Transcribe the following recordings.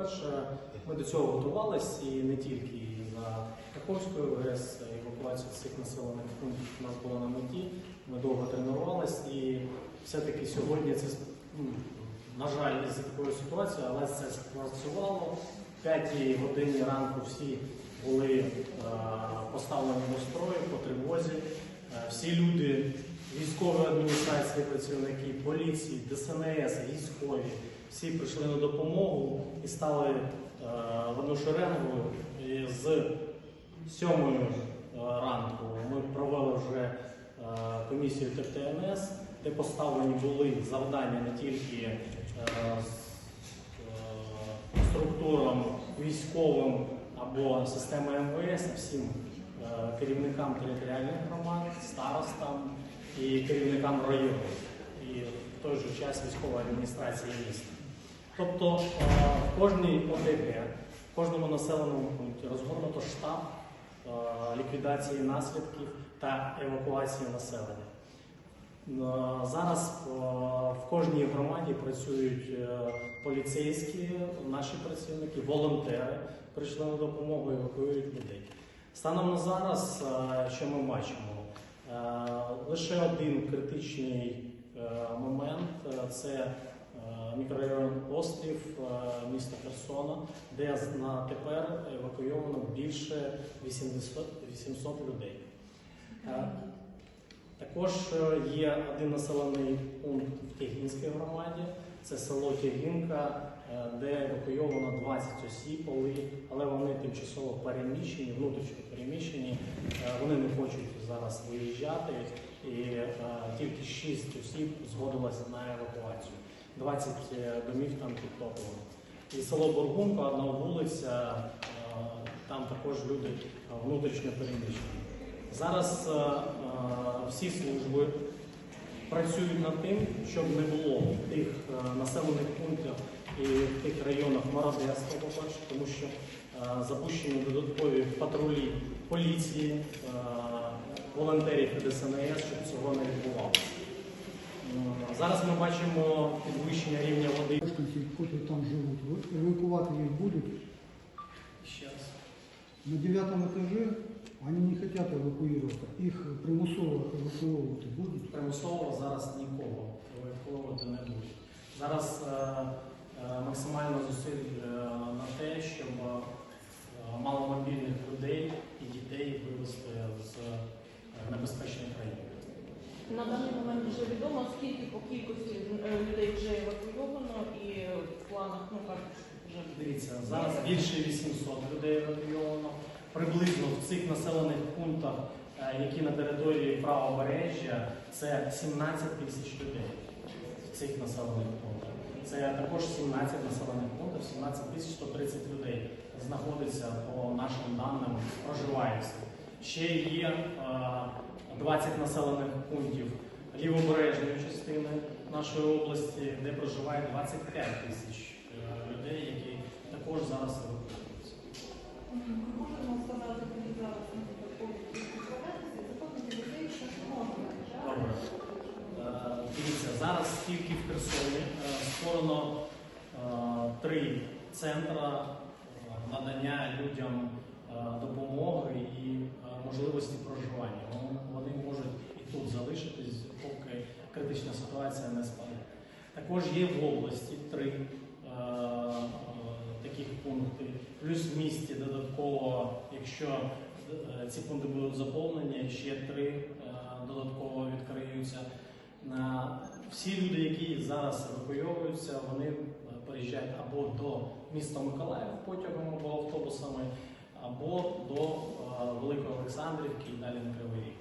По-перше, ми до цього готувалися і не тільки за Каховською ГЕС, евакуація цих населених пунктів у нас була на меті. Ми довго тренувалися і все-таки сьогодні це ну, на жаль, із такою ситуацією, але це спрацювало. В 5 годині ранку всі були е, поставлені до строю по тривозі. Е, всі люди, військової адміністрації, працівники, поліції, ДСНС, військові, всі прийшли на допомогу стали е, в одну шеренгу. І з 7 е, ранку ми провели вже е, комісію ТТНС, де поставлені були завдання не тільки е, структурам військовим або системи МВС, а всім керівникам територіальних громад, старостам і керівникам району, і в той же час військової адміністрації міста. Тобто е, в кожній ОТГ, в кожному населеному пункті розгорнуто штаб е, ліквідації наслідків та евакуації населення. Е, Зараз в кожній громаді працюють поліцейські, наші працівники, волонтери прийшли на допомогу, евакуюють людей. Станом на зараз, що ми бачимо, лише один критичний момент це мікрорайон Острів е, міста Херсона, де на тепер евакуйовано більше 800, 800 людей. Е, також е, є один населений пункт в Тягінській громаді, це село Тягінка, де евакуйовано 20 осіб, але- вони тимчасово переміщені, внутрішньо переміщені. Вони не хочуть зараз виїжджати, і тільки 6 осіб згодилося на евакуацію. 20 домів там підтоплено. І село Бургунка, одна вулиця, е, там також люди е, внутрішньо переміщені. Зараз е, е, всі служби працюють над тим, щоб не було в тих е, населених пунктах і в тих районах мародерства, по-перше, тому що е, запущені додаткові патрулі поліції, е, волонтерів ДСНС, щоб цього не відбувалося. М, Зараз ми бачимо підвищення рівня води. Мешканці, котрі там живуть, ви- евакувати їх будуть. Ще раз. На девятом этаже они не хотят эвакуироваться. Их примусово эвакуировать будут. Примусово зараз нікого евакуювати не будуть. Зараз е, е, максимально зусиль е, на те, щоб відомо, скільки по кількості е, людей вже евакуйовано і в планах, ну кажуть, вже Дивіться, зараз більше 800 людей евакуйовано. Приблизно в цих населених пунктах, е, які на території правобережжя, це 17 тисяч людей в цих населених пунктах. Це також 17 населених пунктів, 17 тисяч 130 людей знаходиться по нашим даним, проживають. Ще є е, 20 населених пунктів лівобережної частини нашої області, де проживає 25 тисяч е, людей, які також зараз евакуюються. Можемо сказати, зараз що можна. Добре. Е, Дивіться, зараз тільки в Херсоні е, створено три центри е, надання людям допомоги і можливості проживання. Вони можуть тут залишитись, поки критична ситуація не спаде. Також є в області три е, е, таких пункти, плюс в місті додатково, якщо е, ці пункти будуть заповнені, ще три е, додатково відкриються. На всі люди, які зараз евакуйовуються, вони е, переїжджають або до міста Миколаїв потягом або автобусами, або до е, Великої Олександрівки і далі на Кривий Ріг.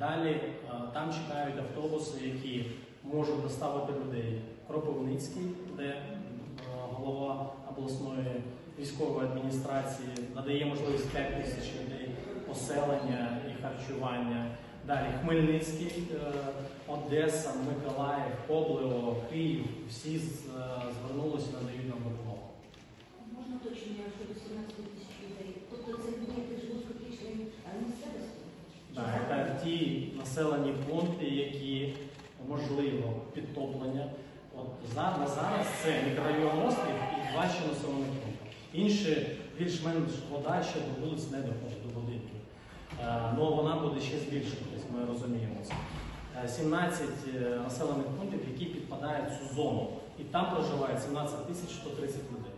Далі е, там чекають автобуси, які можуть доставити людей Кропивницький, де е, голова обласної військової адміністрації надає можливість 5 тисяч людей поселення і харчування. Далі Хмельницький, е, Одеса, Миколаїв, Коблево, Київ. Всі звернулися, надають нам допомогу. Можна уточнення щодо 17 тисяч людей? Тобто це люди, які живуть в критичній е, місцевості? Так, це ті населені пункти, які можливо підтоплення. От за- на зараз це мікрорайон острів і два ще населених пункти. Інші більш-менш вода ще до вулиць не доходить до будинків. Е, Ну вона буде ще збільшуватись, ми розуміємо це. Е, 17 е, населених пунктів, які підпадають в цю зону. І там проживає 17 тисяч 130 людей.